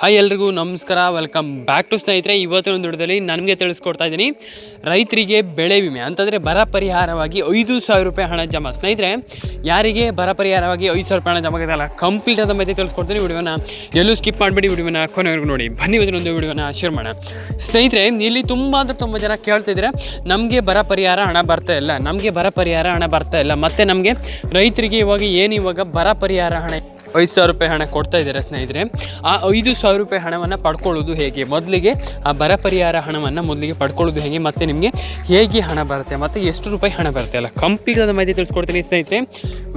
Hi ಎಲ್ರಿಗೂ, ನಮಸ್ಕಾರ. Welcome back to ಸ್ನೇಹಿತರೆ, ಇವತ್ತಿನ ಒಂದು ವಿಡಿಯೋದಲ್ಲಿ ನನಗೆ ತಿಳಿಸ್ಕೊಡ್ತಾ ಇದ್ದೀನಿ, ರೈತರಿಗೆ ಬೆಳೆ ವಿಮೆ, ಅಂತಂದರೆ ಬರ ಪರಿಹಾರವಾಗಿ ಐದು ಸಾವಿರ ರೂಪಾಯಿ ಹಣ ಜಮಾ. ಸ್ನೇಹಿತರೆ, ಯಾರಿಗೆ ಬರ ಪರಿಹಾರವಾಗಿ ಐದು ಸಾವಿರ ರೂಪಾಯಿ ಹಣ ಜಮಾ ಆಗೋದಲ್ಲ ಕಂಪ್ಲೀಟ್ ಆದ ಮಧ್ಯೆ ತಿಳಿಸ್ಕೊಡ್ತೀನಿ. ವಿಡಿಯೋನ ಎಲ್ಲೂ ಸ್ಕಿಪ್ ಮಾಡಿಬಿಡಿ, ವಿಡಿಯೋನ ಕೊನೆವರೆಗೂ ನೋಡಿ. ಬನ್ನಿ ಇವತ್ತಿನ ಒಂದು ವಿಡಿಯೋನ ಶೇರ್ ಮಾಡೋಣ. ಸ್ನೇಹಿತರೆ, ಇಲ್ಲಿ ತುಂಬ ಅಂದರೆ ತುಂಬ ಜನ ಕೇಳ್ತಿದ್ರೆ ನಮಗೆ ಬರ ಪರಿಹಾರ ಹಣ ಬರ್ತಾ ಇಲ್ಲ, ನಮಗೆ ಬರ ಪರಿಹಾರ ಹಣ ಬರ್ತಾ ಇಲ್ಲ, ಮತ್ತು ನಮಗೆ ರೈತರಿಗೆ ಇವಾಗ ಏನು ಇವಾಗ ಬರ ಪರಿಹಾರ ಹಣ ಐದು ಸಾವಿರ ರೂಪಾಯಿ ಹಣ ಕೊಡ್ತಾ ಇದ್ದಾರೆ ಸ್ನೇಹಿತರೆ? ಆ ಐದು ಸಾವಿರ ರೂಪಾಯಿ ಹಣವನ್ನು ಪಡ್ಕೊಳ್ಳೋದು ಹೇಗೆ? ಮೊದಲಿಗೆ ಆ ಬರ ಪರಿಹಾರ ಹಣವನ್ನು ಮೊದಲಿಗೆ ಪಡ್ಕೊಳ್ಳೋದು ಹೇಗೆ? ಮತ್ತು ನಿಮಗೆ ಹೇಗೆ ಹಣ ಬರುತ್ತೆ? ಮತ್ತು ಎಷ್ಟು ರೂಪಾಯಿ ಹಣ ಬರುತ್ತೆ? ಅಲ್ಲ ಕಂಪ್ಲೀಟ್ ಆದ ಮಾಹಿತಿ ತಿಳಿಸ್ಕೊಡ್ತೀನಿ ಸ್ನೇಹಿತರೆ.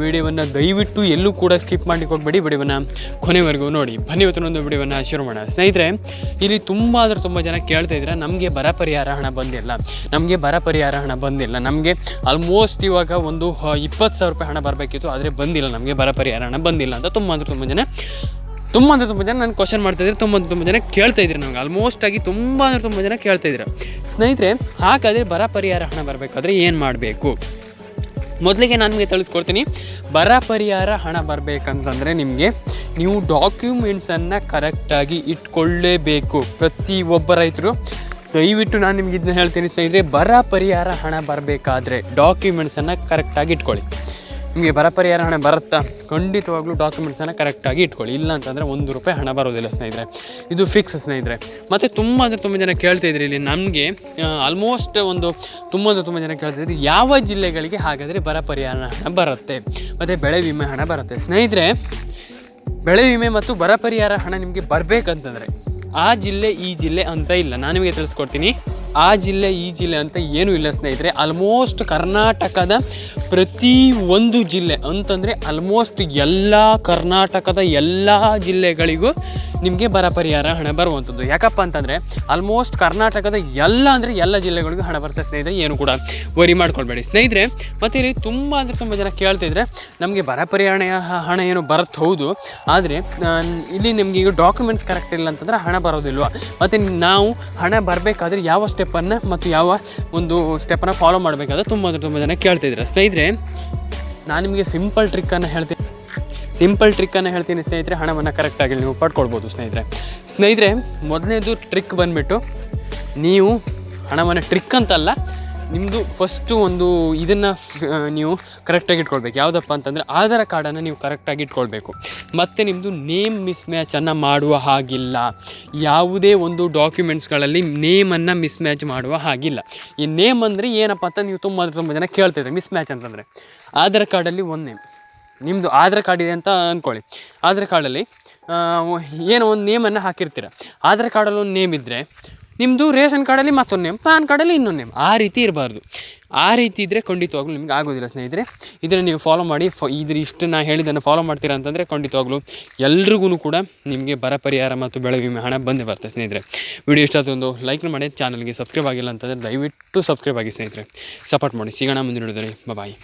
ವಿಡಿಯೋವನ್ನು ದಯವಿಟ್ಟು ಎಲ್ಲೂ ಕೂಡ ಸ್ಕಿಪ್ ಮಾಡಲಿಕ್ಕೆ ಹೋಗ್ಬೇಡಿ. ವಿಡಿಯೋವನ್ನು ಕೊನೆವರೆಗೂ ನೋಡಿ. ಬನ್ನಿ ಒಂದು ವಿಡಿಯೋವನ್ನು ಶುರು ಮಾಡೋಣ. ಸ್ನೇಹಿತರೆ, ಇಲ್ಲಿ ತುಂಬ ಆದರೂ ತುಂಬ ಜನ ಕೇಳ್ತಾ ಇದ್ದಾರೆ ನಮಗೆ ಬರ ಪರಿಹಾರ ಹಣ ಬಂದಿಲ್ಲ. ನಮಗೆ ಬರ ಪರಿಹಾರ ಹಣ ಬಂದಿಲ್ಲ. ನಮಗೆ ಆಲ್ಮೋಸ್ಟ್ ಇವಾಗ ಒಂದು ಇಪ್ಪತ್ತು ಸಾವಿರ ರೂಪಾಯಿ ಹಣ ಬರಬೇಕಿತ್ತು. ಆದರೆ ಬಂದಿಲ್ಲ. ನಮಗೆ ಬರ ಪರಿಹಾರ ಹಣ ಬಂದಿಲ್ಲ ಅಂತ ತುಂಬ ಅಂದರೆ ತುಂಬ ಜನ, ತುಂಬ ಅಂದರೆ ತುಂಬ ಜನ ನಾನು ಕ್ವಶನ್ ಮಾಡ್ತಾ ಇದ್ದಾರೆ ತುಂಬ ತುಂಬ ಜನ ಕೇಳ್ತಾ ಇದ್ರು ನಮಗೆ. ಆಲ್ಮೋಸ್ಟ್ ಆಗಿ ತುಂಬ ಅಂದರೆ ತುಂಬ ಜನ ಕೇಳ್ತಾ ಇದ್ರು. ಸ್ನೇಹಿತರೆ, ಹಾಗಾದರೆ ಬರ ಪರಿಹಾರ ಹಣ ಬರಬೇಕಾದ್ರೆ ಏನು ಮಾಡಬೇಕು? ಮೊದಲಿಗೆ ನಾನು ನಿಮಗೆ ತಿಳಿಸ್ಕೊಡ್ತೀನಿ. ಬರ ಪರಿಹಾರ ಹಣ ಬರಬೇಕಂತಂದರೆ ನಿಮಗೆ ನೀವು ಡಾಕ್ಯುಮೆಂಟ್ಸನ್ನು ಕರೆಕ್ಟಾಗಿ ಇಟ್ಕೊಳ್ಳೇಬೇಕು. ಪ್ರತಿಯೊಬ್ಬ ರೈತರು, ದಯವಿಟ್ಟು ನಾನು ನಿಮ್ಗೆ ಇದನ್ನ ಹೇಳ್ತೀನಿ ಸ್ನೇಹಿತರೆ, ಬರ ಪರಿಹಾರ ಹಣ ಬರಬೇಕಾದ್ರೆ ಡಾಕ್ಯುಮೆಂಟ್ಸನ್ನು ಕರೆಕ್ಟಾಗಿ ಇಟ್ಕೊಳ್ಳಿ. ನಿಮಗೆ ಬರ ಪರಿಹಾರ ಹಣ ಬರುತ್ತಾ? ಖಂಡಿತವಾಗ್ಲೂ ಡಾಕ್ಯುಮೆಂಟ್ಸನ್ನು ಕರೆಕ್ಟಾಗಿ ಇಟ್ಕೊಳ್ಳಿ. ಇಲ್ಲ ಅಂತಂದರೆ ಒಂದು ರೂಪಾಯಿ ಹಣ ಬರೋದಿಲ್ಲ ಸ್ನೇಹಿತರೆ. ಇದು ಫಿಕ್ಸ್ ಸ್ನೇಹಿತರೆ. ಮತ್ತು ತುಂಬ ಅಂದರೆ ತುಂಬ ಜನ ಕೇಳ್ತಾ ಇದ್ರಿ ಇಲ್ಲಿ. ನಮಗೆ ಆಲ್ಮೋಸ್ಟ್ ಒಂದು ತುಂಬ ಅಂದರೆ ತುಂಬ ಜನ ಕೇಳ್ತಾ ಇದ್ರಿ, ಯಾವ ಜಿಲ್ಲೆಗಳಿಗೆ ಹಾಗಾದರೆ ಬರ ಪರಿಹಾರ ಹಣ ಬರುತ್ತೆ? ಮತ್ತು ಬೆಳೆ ವಿಮೆ ಹಣ ಬರುತ್ತೆ. ಸ್ನೇಹಿತರೆ, ಬೆಳೆ ವಿಮೆ ಮತ್ತು ಬರ ಪರಿಹಾರ ಹಣ ನಿಮಗೆ ಬರಬೇಕಂತಂದರೆ ಆ ಜಿಲ್ಲೆ, ಈ ಜಿಲ್ಲೆ ಅಂತ ಇಲ್ಲ. ನಾನು ನಿಮಗೆ ತಿಳಿಸ್ಕೊಡ್ತೀನಿ. ಆ ಜಿಲ್ಲೆ, ಈ ಜಿಲ್ಲೆ ಅಂತ ಏನೂ ಇಲ್ಲ ಸ್ನೇಹಿತರೆ. ಆಲ್ಮೋಸ್ಟ್ ಕರ್ನಾಟಕದ ಪ್ರತಿ ಒಂದು ಜಿಲ್ಲೆ ಅಂತಂದರೆ ಆಲ್ಮೋಸ್ಟ್ ಎಲ್ಲ ಕರ್ನಾಟಕದ ಎಲ್ಲ ಜಿಲ್ಲೆಗಳಿಗೂ ನಿಮಗೆ ಬರ ಪರಿಹಾರ ಹಣ ಬರುವಂಥದ್ದು ಯಾಕಪ್ಪ ಅಂತಂದರೆ ಆಲ್ಮೋಸ್ಟ್ ಕರ್ನಾಟಕದ ಎಲ್ಲ ಅಂದರೆ ಎಲ್ಲ ಜಿಲ್ಲೆಗಳಿಗೂ ಹಣ ಬರ್ತದೆ ಸ್ನೇಹಿತರೆ, ಏನು ಕೂಡ ವರಿ ಮಾಡ್ಕೊಳ್ಬೇಡಿ. ಸ್ನೇಹಿತರೆ ಮತ್ತು ಇಲ್ಲಿ ತುಂಬ ಅಂದರೆ ತುಂಬ ಜನ ಕೇಳ್ತಿದ್ರೆ ನಮಗೆ ಬರ ಪರಿಹಾರ ಹಣ ಏನು ಬರುತ್ತೆ ಹೌದು, ಆದರೆ ಇಲ್ಲಿ ನಿಮಗೆ ಈಗ ಡಾಕ್ಯುಮೆಂಟ್ಸ್ ಕರೆಕ್ಟ್ ಇಲ್ಲ ಅಂತಂದರೆ ಹಣ ಬರೋದಿಲ್ವ? ಮತ್ತು ನಾವು ಹಣ ಬರಬೇಕಾದ್ರೆ ಯಾವ ಸ್ಟೆಪ್ಪನ್ನು ಮತ್ತು ಯಾವ ಒಂದು ಸ್ಟೆಪ್ಪನ್ನು ಫಾಲೋ ಮಾಡಬೇಕಾದ್ರೆ ತುಂಬ ಅಂದರೆ ತುಂಬ ಜನ ಕೇಳ್ತಿದ್ರೆ ಸ್ನೇಹಿತರೆ ನಾನು ನಿಮಗೆ ಸಿಂಪಲ್ ಟ್ರಿಕ್ಕನ್ನು ಹೇಳ್ತೀನಿ. ಸಿಂಪಲ್ ಟ್ರಿಕ್ಕನ್ನು ಹೇಳ್ತೀನಿ ಸ್ನೇಹಿತರೆ, ಹಣವನ್ನು ಕರೆಕ್ಟಾಗಿ ನೀವು ಪಡ್ಕೊಳ್ಬೋದು ಸ್ನೇಹಿತರೆ. ಸ್ನೇಹಿತರೆ ಮೊದಲನೇದು ಟ್ರಿಕ್ ಬಂದುಬಿಟ್ಟು, ನೀವು ಹಣವನ್ನು ಟ್ರಿಕ್ ಅಂತಲ್ಲ ನಿಮ್ಮದು ಫಸ್ಟು ಒಂದು ಇದನ್ನು ನೀವು ಕರೆಕ್ಟಾಗಿ ಇಟ್ಕೊಳ್ಬೇಕು. ಯಾವುದಪ್ಪ ಅಂತಂದರೆ ಆಧಾರ್ ಕಾರ್ಡನ್ನು ನೀವು ಕರೆಕ್ಟಾಗಿ ಇಟ್ಕೊಳ್ಬೇಕು. ಮತ್ತು ನಿಮ್ಮದು ನೇಮ್ ಮಿಸ್ ಮ್ಯಾಚನ್ನು ಮಾಡುವ ಹಾಗಿಲ್ಲ. ಯಾವುದೇ ಒಂದು ಡಾಕ್ಯುಮೆಂಟ್ಸ್ಗಳಲ್ಲಿ ನೇಮನ್ನು ಮಿಸ್ ಮ್ಯಾಚ್ ಮಾಡುವ ಹಾಗಿಲ್ಲ. ಈ ನೇಮ್ ಅಂದರೆ ಏನಪ್ಪ ಅಂತ ನೀವು ತುಂಬ ತುಂಬ ಜನ ಕೇಳ್ತಿದ್ರೆ ಮಿಸ್ ಮ್ಯಾಚ್ ಅಂತಂದರೆ. ಆಧಾರ್ ಕಾರ್ಡಲ್ಲಿ ಒಂದು ನೇಮ್ ನಿಮ್ಮದು ಆಧಾರ್ ಕಾರ್ಡ್ ಇದೆ ಅಂತ ಅಂದ್ಕೊಳ್ಳಿ ಆಧಾರ್ ಕಾರ್ಡಲ್ಲಿ ಏನೋ ಒಂದು ನೇಮನ್ನು ಹಾಕಿರ್ತೀರ. ಆಧಾರ್ ಕಾರ್ಡಲ್ಲಿ ಒಂದು ನೇಮ್ ಇದ್ದರೆ ನಿಮ್ಮದು ರೇಷನ್ ಕಾರ್ಡಲ್ಲಿ ಮತ್ತೊಂದು ನೇಮ್ ಪ್ಯಾನ್ ಕಾರ್ಡಲ್ಲಿ ಇನ್ನೊಂದು ನೇಮ್ ಆ ರೀತಿ ಇರಬಾರ್ದು. ಆ ರೀತಿ ಇದ್ದರೆ ಖಂಡಿತವಾಗ್ಲೂ ನಿಮ್ಗೆ ಆಗೋದಿಲ್ಲ ಸ್ನೇಹಿತರೆ. ಇದನ್ನು ನೀವು ಫಾಲೋ ಮಾಡಿ, ಫ ಇದ್ರ ಇಷ್ಟು ನಾ ಹೇಳಿದ್ದನ್ನು ಫಾಲೋ ಮಾಡ್ತೀರಾ ಅಂತಂದರೆ ಖಂಡಿತವಾಗ್ಲೂ ಎಲ್ರಿಗೂ ಕೂಡ ನಿಮಗೆ ಬರ ಪರಿಹಾರ ಮತ್ತು ಬೆಳೆ ವಿಮೆ ಹಣ ಬಂದೇ ಬರ್ತದೆ ಸ್ನೇಹಿತರೆ. ವಿಡಿಯೋ ಇಷ್ಟ ಒಂದು ಲೈಕ್ ಮಾಡಿ ಚಾನಲ್ಗೆ ಸಬ್ಸ್ಕ್ರೈಬ್ ಆಗಿಲ್ಲ ಅಂತಂದರೆ ದಯವಿಟ್ಟು ಸಬ್ಸ್ಕ್ರೈಬ್ ಆಗಿ ಸ್ನೇಹಿತರೆ. ಸಪೋರ್ಟ್ ಮಾಡಿ. ಸಿಗೋಣ ಮುಂದಿನ ವಿಡಿಯೋದಲ್ಲಿ. ಬಾಯ್